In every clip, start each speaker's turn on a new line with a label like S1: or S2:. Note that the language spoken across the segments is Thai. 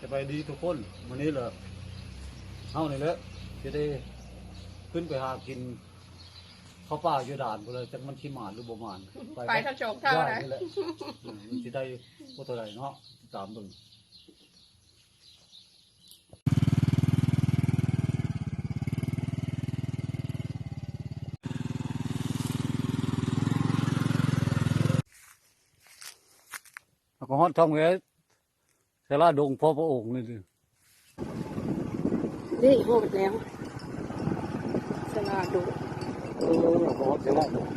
S1: จะไปดีทุกคนวันนี้เหรอเฮานี่แหละจะได้ขึ้นไปหากินข้าวป่าอยู่ด่านไปเลยจักมันขี้หมานหรือบ่หมาน
S2: ไปถ้าโจกเท่า
S1: ได้
S2: นะ
S1: นี่แหละอืมมันสิได้บ่เท่าไหร่เนาะตามเบิ่งแล้วก็ฮอดท่องไว้เสลาดงพ่อพระองค์นี่ดิ
S2: นี่โหดแล้วสลาดุง
S1: เออฮอดเสลาดง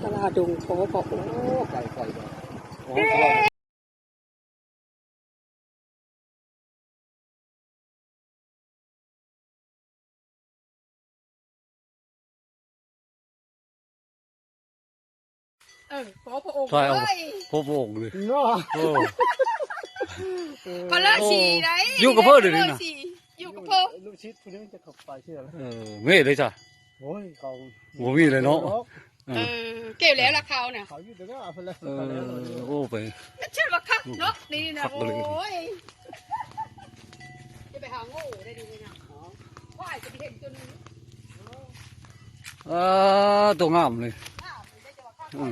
S2: สลาดุงโผล่โผล่
S1: โอ้ไก่ไก่ไก่โอ้เสลาดง
S2: เออโผล่พระองค์
S1: ใช่เอา
S2: เฮ้ย
S1: พ่อพระองค์เลย
S3: เนาะ
S1: โอ้
S2: ก็เลิกฉี่ไหน
S1: อยู่กับเพิ่นเดี๋ยวนี้น่ะ
S2: ลิกฉี่อยู่กับเพิ่น
S3: ลูกชิดคนนี้มันจะเข้าไปเชื่อแล้ว
S1: เออเม่เลยจ้ะ
S3: โอ้ยเขา
S1: บ่มีเลยเนาะ
S2: เออเก็บแล้วละเขาเนี่ย
S3: เขาอยู่ตรงนั้นเอาไปเลย
S1: เออโอ้ไป
S2: ชื่อว่าคักเนาะนี่นะ
S1: คัก
S2: โอ
S1: เลย้
S2: ยจะไปหาโง่ได้ดีไหมนะว่ายจะไปเห็นตัวนึง
S1: อ่าตัวงามเลย
S2: อ้าวไม่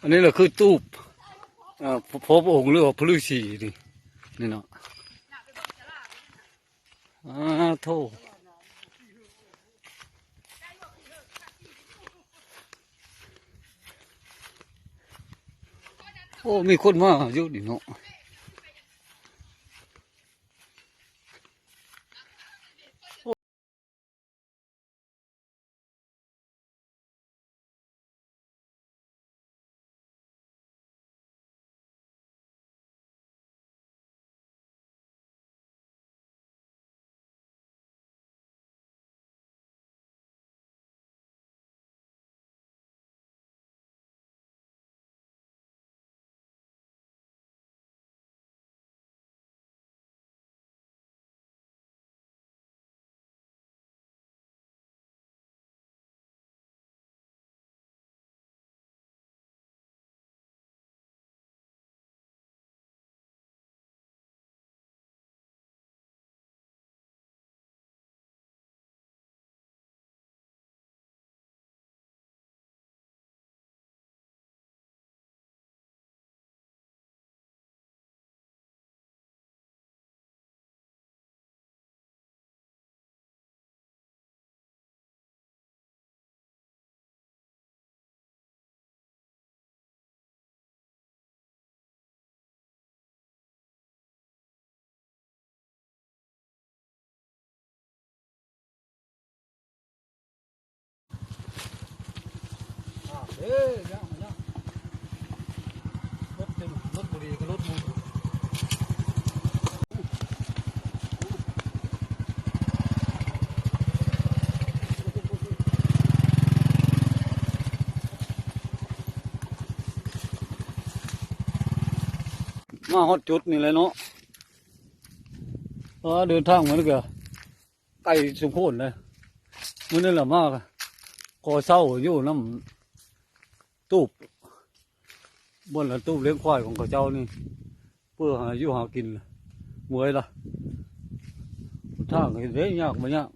S1: อั
S2: นนี้เรา
S1: คือตูบพบองค์หรือว่าพลุสีนี่นี่เนาะอ้าโทโอ้มีคนมาอยู่นี่เนาะ
S3: เอ้ยยังยัง
S1: รถเต็มรถบุรีก็รถมูมาฮอดจุดนี่เลยเนาะเออเดินทางมาแล้วก็ไกลสมโพนเลยมื้อนั้นละมากกอเศร้าอยู่น้ำ ตูบบนละตูบเลี้ยงควายของเขาเจ้านี่ เพื่อหาอยู่หากินมวยละทางเห็นได้ยากมายาก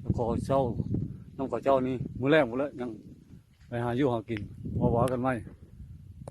S1: แล้วเจ้าน้องขาเจ้านี่มือแรกหมดแล้วยังไปหาอยู่หากินมาว่ากันไหม